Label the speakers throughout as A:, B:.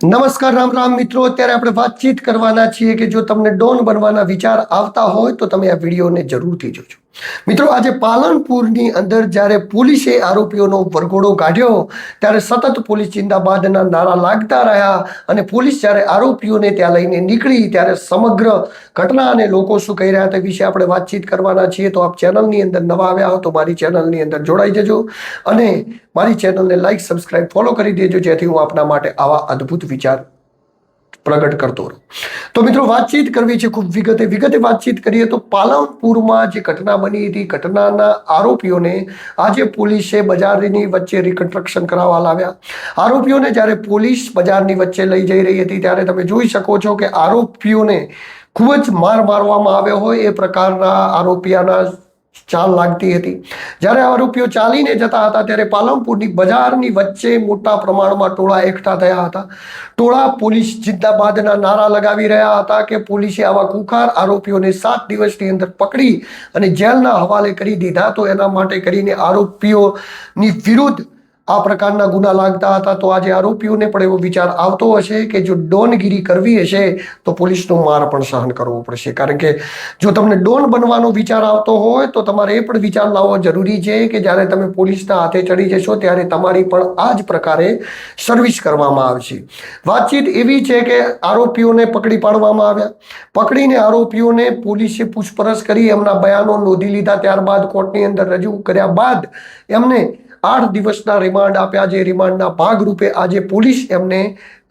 A: નમસ્કાર, રામ રામ મિત્રો. અત્યારે આપણે વાતચીત કરવાના છીએ કે જો તમને ડોન બનવાના વિચાર આવતા હોય તો તમે આ વિડીયોને જરૂરથી જોજો. મિત્રો, આજે પાલનપુરની અંદર જ્યારે પોલીસે આરોપીઓનો વરઘોડો કાઢ્યો, ત્યારે સતત પોલીસ જિંદાબાદના નારા લાગતા રહ્યા અને પોલીસ જ્યારે આરોપીઓને ત્યાં લઈને નીકળી, ત્યારે સમગ્ર ઘટના અને લોકો શું કહી રહ્યા તે વિશે આપણે વાતચીત કરવાના છીએ. તો આપ ચેનલની અંદર નવા આવ્યા હો, તો મારી ચેનલની અંદર જોડાઈ જજો અને મારી ચેનલને લાઈક સબસ્ક્રાઈબ ફોલો કરી દેજો, જેથી હું આપના માટે આવા અદ્ભુત વિચાર પ્રગટ કરતો રહું તો મિત્રો, વાતચીત કરવી છે ખૂબ વિગતે. વિગતે વાતચીત કરીએ તો પાલનપુરમાં જે ઘટના બની હતી, ઘટનાના આરોપીઓને આજે પોલીસે બજારની વચ્ચે રિકન્સ્ટ્રક્શન કરાવવા લાવ્યા. આરોપીઓને જ્યારે પોલીસ બજારની વચ્ચે લઈ જઈ રહી હતી, ત્યારે તમે જોઈ શકો છો કે આરોપીઓને ખૂબ જ માર મારવામાં આવ્યો હોય એ પ્રકારના આરોપિયાના ચાલ લાગતી હતી. જ્યારે આરોપીઓ ચાલીને જતા હતા ત્યારે પાલમપુરની બજારની વચ્ચે મોટા પ્રમાણમાં ટોળા એકઠા થયા હતા. ટોળા પોલીસ જિંદાબાદના નારા લગાવી રહ્યા હતા કે પોલીસે આવા કુખાર આરોપીઓને સાત દિવસની અંદર પકડી અને જેલના હવાલે કરી દીધા. તો એના માટે કરીને આરોપીઓની વિરુદ્ધ આ પ્રકારના ગુના લાગતા હતા. તો આજે આરોપીઓને પણ એવો વિચાર આવતો હશે કે જો ડોનગીરી કરવી હશે, તો પોલીસનો માર પણ સહન કરવો પડશે. કારણ કે જો તમને ડોન બનવાનો વિચાર આવતો હોય, તો તમારે એ પણ વિચાર લાવવો જરૂરી છે કે જ્યારે તમે પોલીસના હાથે ચડી જશો, ત્યારે તમારી પણ આ જ પ્રકારે સર્વિસ કરવામાં આવશે. વાતચીત એવી છે કે આરોપીઓને પકડી પાડવામાં આવ્યા. પકડીને આરોપીઓને પોલીસે પૂછપરછ કરી, એમના બયાનો નોંધી લીધા. ત્યારબાદ કોર્ટની અંદર રજૂ કર્યા બાદ એમને આઠ દિવસના રિમાન્ડ આપ્યા જે રિમાન્ડના ભાગરૂપે આજે પોલીસ એમને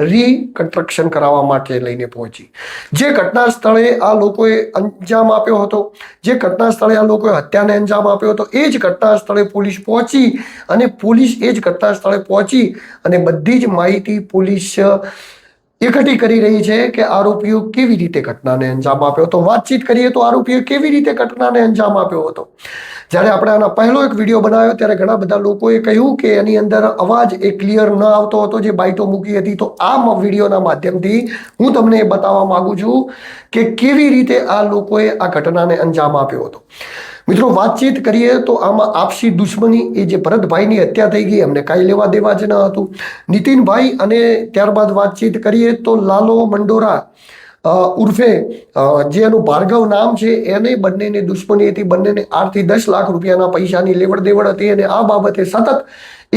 A: રીકન્સ્ટ્રક્શન કરાવવા માટે લઈને પહોંચી. જે ઘટના સ્થળે આ લોકોએ અંજામ આપ્યો હતો, જે ઘટના સ્થળે આ લોકોએ હત્યાને અંજામ આપ્યો હતો, એ જ ઘટના સ્થળે પોલીસ પહોંચી અને પોલીસ એ જ ઘટના સ્થળે પહોંચી અને બધી જ માહિતી પોલીસ એકઠી કરી રહી છે કે આરોપીઓ કેવી રીતે ઘટનાને અંજામ આપ્યો હતો? વાતચીત કરીએ તો આરોપીઓ કેવી રીતે ઘટનાને અંજામ આપ્યો હતો? જ્યારે આપણે આના પહેલો એક વીડિયો બનાવ્યો ત્યારે ઘણા બધા લોકોએ કહ્યું કે એની અંદર અવાજ એ ક્લિયર ન આવતો હતો, જે બાઇટો મૂકી હતી. તો આ વિડીયોના માધ્યમથી હું તમને એ બતાવવા માગું છું કે કેવી રીતે આ લોકોએ આ ઘટનાને અંજામ આપ્યો હતો? મિત્રો, વાતચીત કરીએ તો આમાં આપસી દુશ્મની એ જે ભરતભાઈની હત્યા થઈ ગઈ, એમને કાંઈ લેવા દેવા જ ન હતું. નીતિનભાઈ અને ત્યારબાદ વાતચીત કરીએ તો લાલો મંડોરા ઉર્ફે જે એનું ભાર્ગવ નામ છે, એને બંનેને દુશ્મની હતી. બંનેને આઠથી દસ લાખ રૂપિયાના પૈસાની લેવડ દેવડ હતી અને આ બાબતે સતત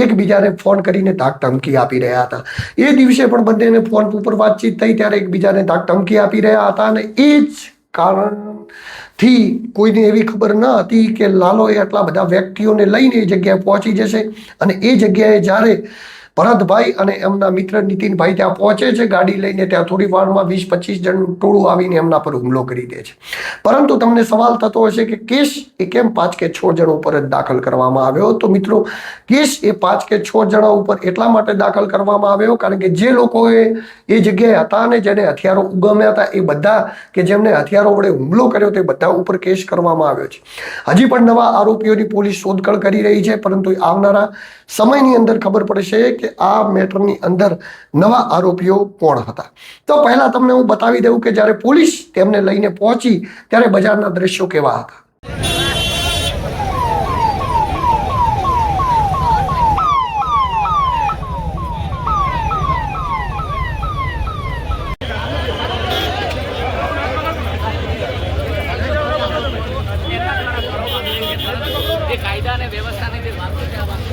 A: એકબીજાને ફોન કરીને ધાક ધમકી આપી રહ્યા હતા. એ દિવસે પણ બંનેને ફોન ઉપર વાતચીત થઈ ત્યારે એકબીજાને ધાક ધમકી આપી રહ્યા હતા અને એ જ કારણથી કોઈને એવી ખબર ન હતી કે લાલોએ આટલા બધા વ્યક્તિઓને લઈને એ જગ્યાએ પહોંચી જશે અને એ જગ્યાએ જ્યારે ભરતભાઈ અને એમના મિત્ર નીતિનભાઈ ત્યાં પહોંચે છે. ગાડી લઈને ત્યાં થોડી વારમાં વીસ પચીસ જણનું ટોળું આવીને એમના પર હુમલો કરી દે છે. પરંતુ તમને સવાલ થતો હશે કે કેસ એ કેમ પાંચ કે છ જણ ઉપર જ દાખલ કરવામાં આવ્યો તો મિત્રો કેસ એ પાંચ કે છ જણા ઉપર એટલા માટે દાખલ કરવામાં આવ્યો કારણ કે જે લોકોએ એ જગ્યાએ હતા અને જેને હથિયારો ઉગમ્યા હતા એ બધા કે જેમને હથિયારો વડે હુમલો કર્યો તે બધા ઉપર કેસ કરવામાં આવ્યો છે. હજી પણ નવા આરોપીઓની પોલીસ શોધખોળ કરી રહી છે, પરંતુ આવનારા સમયની અંદર ખબર પડશે કે આ મેટરની અંદર નવા આરોપીઓ કોણ હતા? તો પહેલા તમને હું બતાવી દઉં કે જ્યારે પોલીસ તેમને લઈને પહોંચી, ત્યારે બજારના દ્રશ્યો કેવા હતા
B: એ કાયદા અને વ્યવસ્થાની જે વાતો છે આ વાતો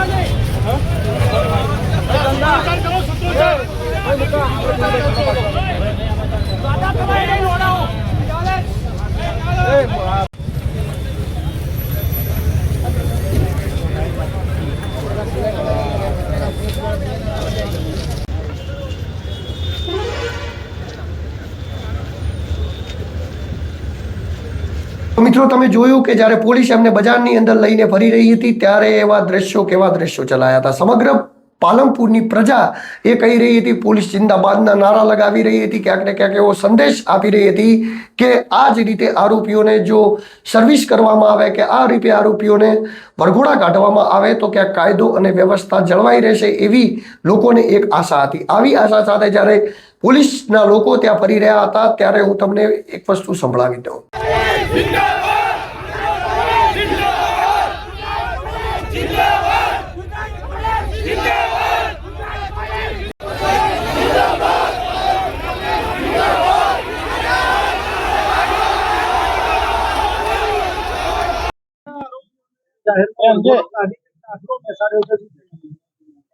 A: મિત્રો, તમે જોયું કે જ્યારે પોલીસ એમને બજારની અંદર લઈને ફરી રહી હતી, ત્યારે એવા દ્રશ્યો કેવા દ્રશ્યો ચલાયા હતા? સમગ્ર પાલનપુરની પ્રજા એ કહી રહી હતી, પોલીસ જિંદાબાદના નારા લગાવી રહી હતી. ક્યાંક ને ક્યાંક એવો સંદેશ આપી રહી હતી કે આ જ રીતે આરોપીઓને જો સર્વિસ કરવામાં આવે, કે આ રીતે આરોપીઓને વરઘોડા કાઢવામાં આવે, તો ક્યાંક કાયદો અને વ્યવસ્થા જળવાઈ રહેશે એવી લોકોને એક આશા હતી. આવી આશા સાથે જ્યારે પોલીસના લોકો ત્યાં ફરી રહ્યા હતા, ત્યારે હું તમને એક વસ્તુ સંભળાવી દઉં.
C: તો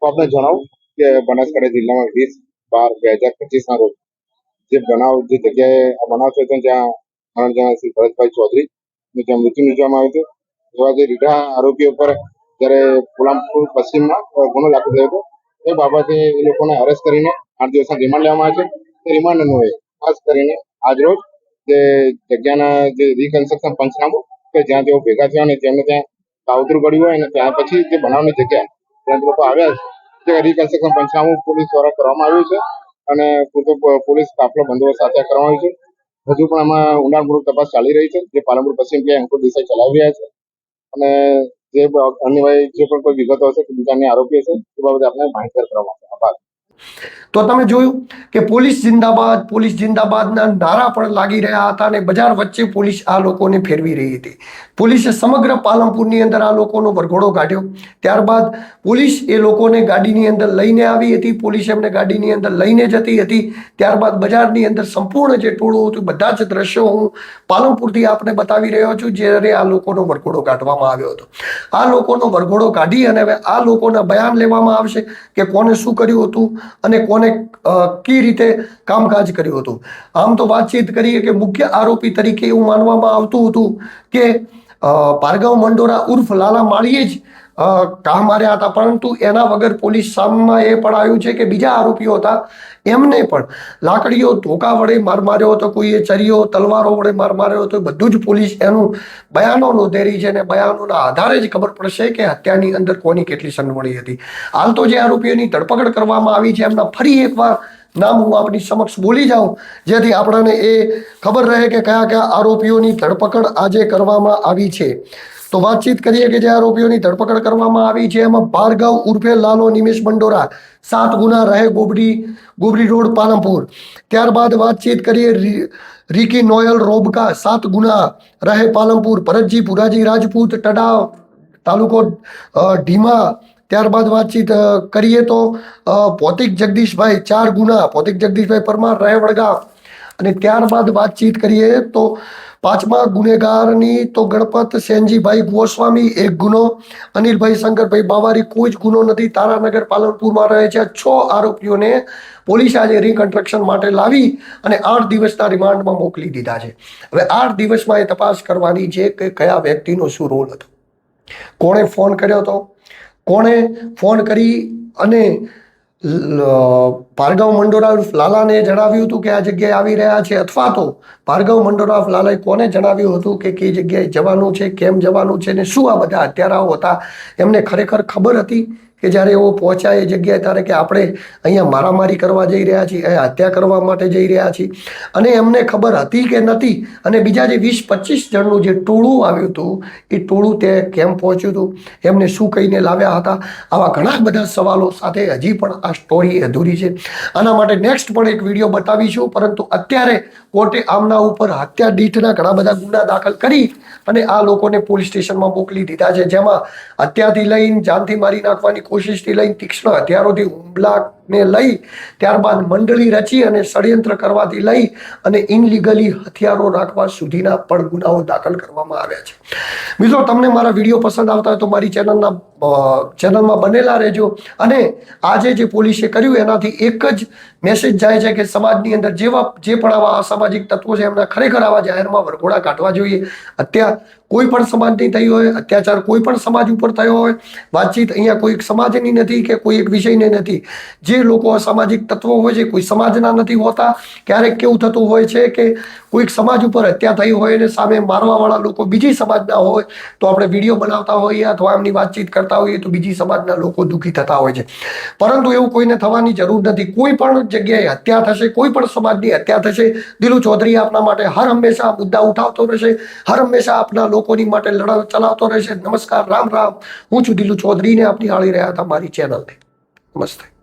C: આપણે જણાવું કે બનાસકાંઠા જિલ્લામાં વીસ બાર બે હજાર પચીસના રોજ જે બનાવ, જે જગ્યાએ આ બનાવ થયો ત્રણ જણા શ્રી ભરતભાઈ ચૌધરી ને ત્યાં મૃત્યુ નિપજવામાં આવ્યું હતું. એવા જે રીઢા આરોપીઓ પર જ્યારે પુલામપુર પશ્ચિમમાં ગુનો દાખલ થયો હતો, એ બાબતે એ લોકોને અરેસ્ટ કરીને આઠ દિવસના રિમાન્ડ લેવામાં આવે છે. તે રિમાન્ડ અન્વયે ખાસ કરીને આજરોજ જે જગ્યાના જે રિકન્સ્ટ્રક્શન પંચનામું કે જ્યાં તેઓ ભેગા થયા અને તેમને ત્યાં કાવતરું પડ્યું હોય અને ત્યાં પછી જે બનાવની જગ્યા, ત્યાં લોકો આવ્યા છે, તે રિકન્સ્ટ્રક્શન પંચનામું પોલીસ દ્વારા કરવામાં આવ્યું છે અને પૂરતો પોલીસ કાફલો બંદોબસ્ત સાથે કરવામાં આવ્યો છે. હજુ પણ આમાં ઊંડાણપૂર્વક તપાસ ચાલી રહી છે. જે પાલનપુર પશ્ચિમ પીઆઈ અંકુર દેસાઈ ચલાવી રહ્યા છે. અને જે અન્ય જે પણ કોઈ વિગતો હશે કે બીજા અન્ય આરોપી હશે તે બાબતે આપણે માહિતગાર કરવામાં આવશે આભાર.
A: તો તમે જોયું કે પોલીસ જિંદાબાદ, પોલીસ જિંદાબાદના નારા પણ લાગી રહ્યા હતા અને બજાર વચ્ચે પોલીસ આ લોકોને ફેરવી રહી હતી. પોલીસે સમગ્ર પાલનપુરની અંદર આ લોકોનો વરઘોડો કાઢ્યો. ત્યારબાદ પોલીસ એ લોકોને ગાડીની અંદર લઈને આવી હતી. પોલીસ એમને ગાડીની અંદર લઈને જતી હતી. ત્યારબાદ બજારની અંદર સંપૂર્ણ જે ટોળું હતું, બધા જ દ્રશ્યો હું પાલનપુરથી આપને બતાવી રહ્યો છું, જ્યારે આ લોકોનો વરઘોડો કાઢવામાં આવ્યો હતો. આ લોકોનો વરઘોડો કાઢી અને હવે આ લોકોના બયાન લેવામાં આવશે કે કોને શું કર્યું હતું અને કોને કઈ રીતે કામકાજ કર્યું હતું. આમ તો વાતચીત કરીએ કે મુખ્ય આરોપી તરીકે એવું માનવામાં આવતું હતું કે અ, ભાર્ગવ મંડોરા ઉર્ફ લાલા માળીએ જ ઘા માર્યા હતા, પરંતુ એના વગર પોલીસ સામમાં એ પણ આવ્યું છે કે બીજા આરોપીઓ હતા, એમને પણ લાકડીઓ ધોકા વડે માર માર્યો હતો, કોઈએ ચરીઓ, તલવારો વડે માર માર્યો હતો, બધું જ પોલીસ એનું બયાનો નોંધેરી છે અને બયાનોના આધારે જ ખબર પડશે કે હત્યાની અંદર કોની કેટલી સંડવણી હતી. હાલ તો જે આરોપીઓની ધરપકડ કરવામાં આવી છે, એમના ફરી એકવાર નામ હું આપની સમક્ષ બોલી જાઉં, જેથી આપણને એ ખબર રહે કે કયા કયા આરોપીઓની ધરપકડ આજે કરવામાં આવી છે. તો વાતચીત કરીએ કે જે આરોપીઓની ધરપકડ કરવામાં આવી છે, એમાં ભાર્ગવ ઉર્ફે લાલો નિમેશ મંડોરા સાત ગુના રહે ગોબડી ગોબડી રોડ, પાલનપુર. ત્યારબાદ વાતચીત કરીએ રીકી નોયલ રોબકા, સાત ગુના રહે પાલનપુર ભરતજી પુરાજી રાજપૂત, ટડાવ તાલુકો ઢીમા. ત્યારબાદ વાતચીત કરીએ તો ભૌતિક જગદીશભાઈ, ચાર ગુના, ભૌતિક જગદીશભાઈ પરમાર રહે વડગામ અને ત્યારબાદ વાતચીત કરીએ તો પાંચમા ગુનેગારની તો ગણપત સેનજીભાઈ ગોસ્વામી એક ગુનો, અનિલભાઈ શંકરભાઈ બાવારી કોઈ જ ગુનો નથી. તારાનગર પાલનપુરમાં રહે છે. છ આરોપીઓને પોલીસે આજે રિકન્સ્ટ્રક્શન માટે લાવી અને આઠ દિવસના રિમાન્ડમાં મોકલી દીધા છે. હવે આઠ દિવસમાં એ તપાસ કરવાની છે કે કયા વ્યક્તિનો શું રોલ હતો. કોણે ફોન કર્યો હતો? કોણે ફોન કરી અને ભાર્ગવ મંડોરાફ લાલાને જણાવ્યું હતું કે આ જગ્યાએ આવી રહ્યા છે. અથવા તો ભાર્ગવ મંડોરાફ લાલાએ કોને જણાવ્યું હતું કે કઈ જગ્યાએ જવાનું છે, કેમ જવાનું છે ને શું આ બધા હત્યારાઓ હતા? એમને ખરેખર ખબર હતી? કે જ્યારે એવો પહોંચ્યા એ જગ્યાએ ત્યારે કે આપણે અહીંયા મારામારી કરવા જઈ રહ્યા છીએ, અહીંયા હત્યા કરવા માટે જઈ રહ્યા છીએ. અને એમને ખબર હતી કે નથી, અને બીજા જે વીસ પચીસ જણનું જે ટોળું આવ્યું હતું, એ ટોળું તે કેમ પહોંચ્યું હતું, એમને શું કહીને લાવ્યા હતા, આવા ઘણા બધા સવાલો સાથે હજી પણ આ સ્ટોરી અધૂરી છે. આના માટે નેક્સ્ટ પણ એક વીડિયો બતાવીશું, પરંતુ અત્યારે કોર્ટે આમના ઉપર હત્યા દીઠના ઘણા બધા ગુના દાખલ કરી અને આ લોકોને પોલીસ સ્ટેશનમાં મોકલી દીધા છે, જેમાં હત્યાથી લઈને જાનથી મારી નાખવાની કોશિશથી લઈને તીક્ષ્ણ હથિયારોથી હુમલાને લઈ ત્યારબાદ મંડળી રચી અને ષડયંત્ર કરવાથી લઈ અને ઇનલીગલી હથિયારો રાખવા સુધીના પણ ગુનાઓ દાખલ કરવામાં આવ્યા છે. મિત્રો, તમને મારા વીડિયો પસંદ આવતા હોય તો મારી ચેનલના ચેનલમાં બનેલા રહેજો અને આજે જે પોલીસે કર્યું એનાથી એક જ મેસેજ જાય છે કે સમાજની અંદર જેવા, જે પણ આવા અસામાજિક તત્વો છે એમના ખરેખર આવા જાહેરમાં વરઘોડા કાઢવા જોઈએ. અત્યાર કોઈ પણ સમાજની થઈ હોય, અત્યાચાર કોઈ પણ સમાજ ઉપર થયો હોય, વાતચીત અહીંયા કોઈ સમાજની નથી કે કોઈ એક વિષયની નથી. જે જે લોકો અસામાજિક તત્વો હોય છે, કોઈ સમાજના નથી હોતા, ક્યારેક કેવું થતું હોય છે કે કોઈક સમાજ ઉપર હત્યા થઈ હોય અને સામે મારવાવાળા લોકો બીજી સમાજના હોય, તો આપણે વીડિયો બનાવતા હોઈએ અથવા એમની વાતચીત કરતા હોઈએ, તો બીજી સમાજના લોકો દુઃખી થતા હોય છે. પરંતુ એવું કોઈને થવાની જરૂર નથી. કોઈ પણ જગ્યાએ હત્યા થશે, કોઈ પણ સમાજની હત્યા થશે, દિલુ ચૌધરી આપના માટે હર હંમેશા મુદ્દા ઉઠાવતો રહેશે, હર હંમેશા આપના લોકોની માટે લડાઈ ચલાવતો રહેશે. નમસ્કાર, રામ રામ. હું છું દિલુ ચૌધરીને આપની આળી રહ્યા હતા મારી ચેનલને. નમસ્તે.